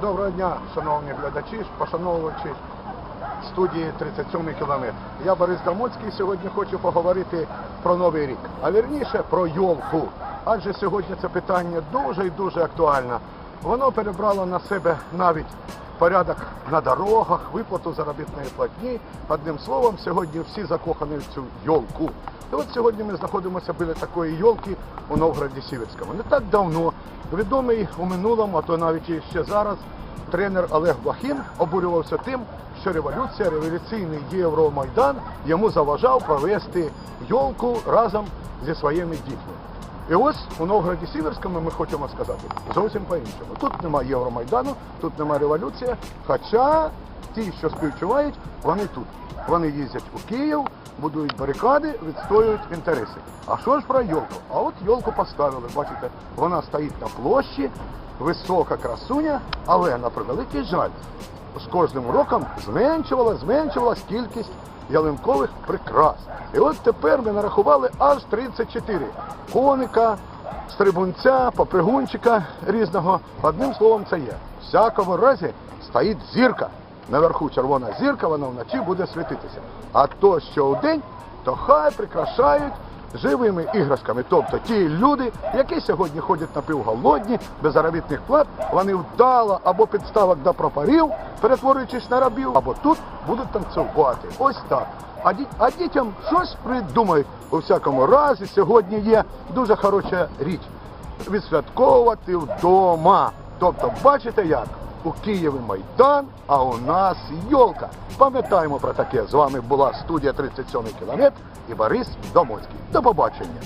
Доброго дня, шановні глядачі, пошановувачі студії 37 кілометр. Я Борис Дамоцький. Сьогодні хочу поговорити про новий рік, а вірніше про йолку. Адже сьогодні це питання дуже і дуже актуальне. Воно перебрало на себе навіть порядок на дорогах, виплату заробітної платні. Одним словом, сьогодні всі закохані в цю йолку. І от сьогодні ми знаходимося біля такої йолки у Новгороді Сіверському. Не так давно відомий у минулому, а то навіть і ще зараз, тренер Олег Блахін обурювався тим, що революція, революційний Євромайдан йому заважав провести йолку разом зі своїми дітьми. І ось у Новгороді Сіверському ми хочемо сказати зовсім по-іншому. Тут немає Євромайдану, тут немає революції, хоча ті, що співчувають, вони тут. Вони їздять у Київ, будують барикади, відстоюють інтереси. А що ж про йолку? А от йолку поставили, бачите, вона стоїть на площі, висока красуня, але на превеликий жаль, з кожним роком зменшувала, зменшувалась кількість ялинкових прикрас. І от тепер ми нарахували аж 34 коника, стрибунця, попригунчика різного. Одним словом, це є. В всякому разі стоїть зірка. Наверху червона зірка, вона вночі буде світитися. А то, що у день, то хай прикрашають живими іграшками. Тобто ті люди, які сьогодні ходять напівголодні, без заробітних плат, вони вдало або підставок до пропарів, перетворюючись на рабів, або тут будуть танцювати. Ось так. А, ді- а дітям щось придумають. У всякому разі, сьогодні є дуже хороша річ відсвятковувати вдома. Тобто, бачите як? У Києві Майдан, а у нас йолка. Пам'ятаємо про таке. З вами була студія 37 кілометр і Борис Домоцький. До побачення.